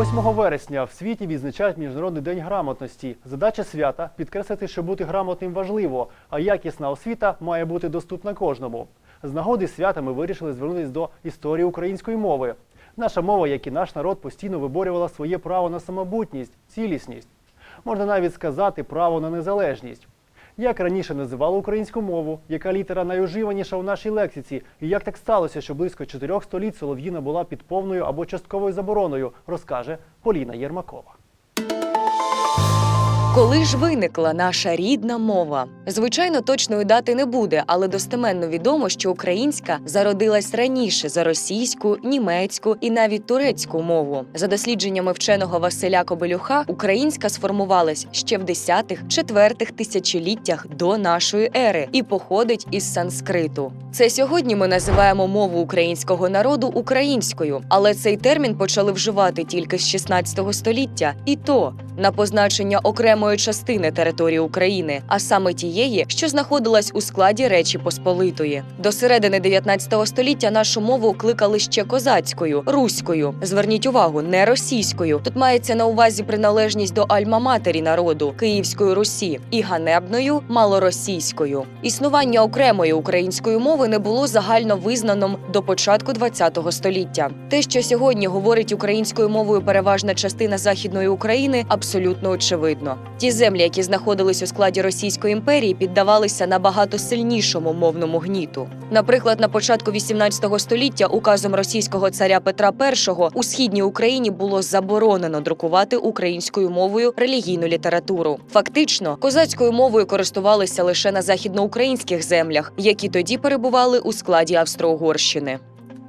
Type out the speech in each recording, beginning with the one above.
8 вересня в світі відзначають Міжнародний день грамотності. Задача свята підкреслити, що бути грамотним важливо, а якісна освіта має бути доступна кожному. З нагоди свята ми вирішили звернутися до історії української мови. Наша мова, як і наш народ, постійно виборювала своє право на самобутність, цілісність. Можна навіть сказати право на незалежність. Як раніше називали українську мову, яка літера найуживаніша у нашій лексиці, і як так сталося, що близько чотирьох століть солов'їна була під повною або частковою забороною, розкаже Поліна Єрмакова. Коли ж виникла наша рідна мова? Звичайно, точної дати не буде, але достеменно відомо, що українська зародилась раніше за російську, німецьку і навіть турецьку мову. За дослідженнями вченого Василя Кобелюха, українська сформувалась ще в 10-4 тисячоліттях до нашої ери і походить із санскриту. Це сьогодні ми називаємо мову українського народу українською, але цей термін почали вживати тільки з 16 століття, і то на позначення окремої частини території України, а саме тієї, що знаходилась у складі Речі Посполитої. До середини 19 століття нашу мову кликали ще козацькою, руською. Зверніть увагу, не російською. Тут мається на увазі приналежність до альма-матері народу Київської Русі і ганебною малоросійською. Існування окремої української мови не було загально визнаним до початку ХХ століття. Те, що сьогодні говорить українською мовою переважна частина західної України, абсолютно очевидно. Ті землі, які знаходились у складі Російської імперії, піддавалися набагато сильнішому мовному гніту. Наприклад, на початку 18 століття указом російського царя Петра І у східній Україні було заборонено друкувати українською мовою релігійну літературу. Фактично, козацькою мовою користувалися лише на західноукраїнських землях, які тоді перебували у складі Австро-Угорщини.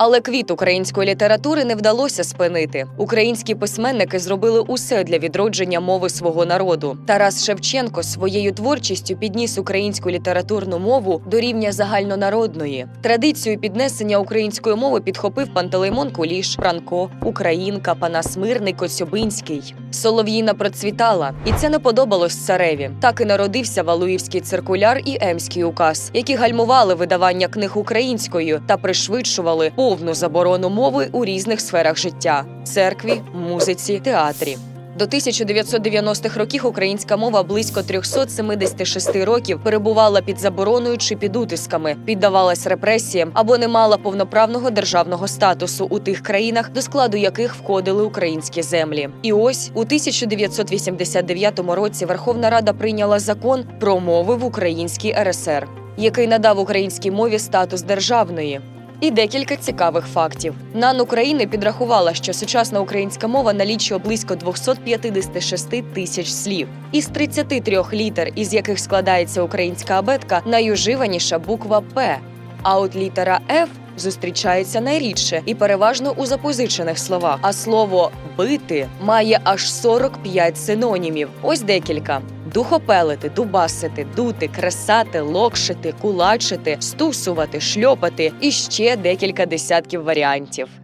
Але квіт української літератури не вдалося спинити. Українські письменники зробили усе для відродження мови свого народу. Тарас Шевченко своєю творчістю підніс українську літературну мову до рівня загальнонародної. Традицію піднесення української мови підхопив Пантелеймон Куліш, Франко, Українка, Панас Мирний, Коцюбинський. Солов'їна процвітала, і це не подобалось цареві. Так і народився Валуївський циркуляр і Емський указ, які гальмували видавання книг українською та пришвидшували повну заборону мови у різних сферах життя церкві, музиці, театрі. До 1990-х років українська мова близько 376 років перебувала під забороною чи під утисками, піддавалась репресіям або не мала повноправного державного статусу у тих країнах, до складу яких входили українські землі. І ось у 1989 році Верховна Рада прийняла закон про мови в Українській РСР, який надав українській мові статус державної. І декілька цікавих фактів. НАН України підрахувала, що сучасна українська мова налічує близько 256 тисяч слів. Із 33 літер, із яких складається українська абетка, найуживаніша буква П. А от літера Ф зустрічається найрідше і переважно у запозичених словах. А слово бити має аж 45 синонімів. Ось декілька. Духопелити, дубасити, дути, кресати, локшити, кулачити, стусувати, шльопати і ще декілька десятків варіантів.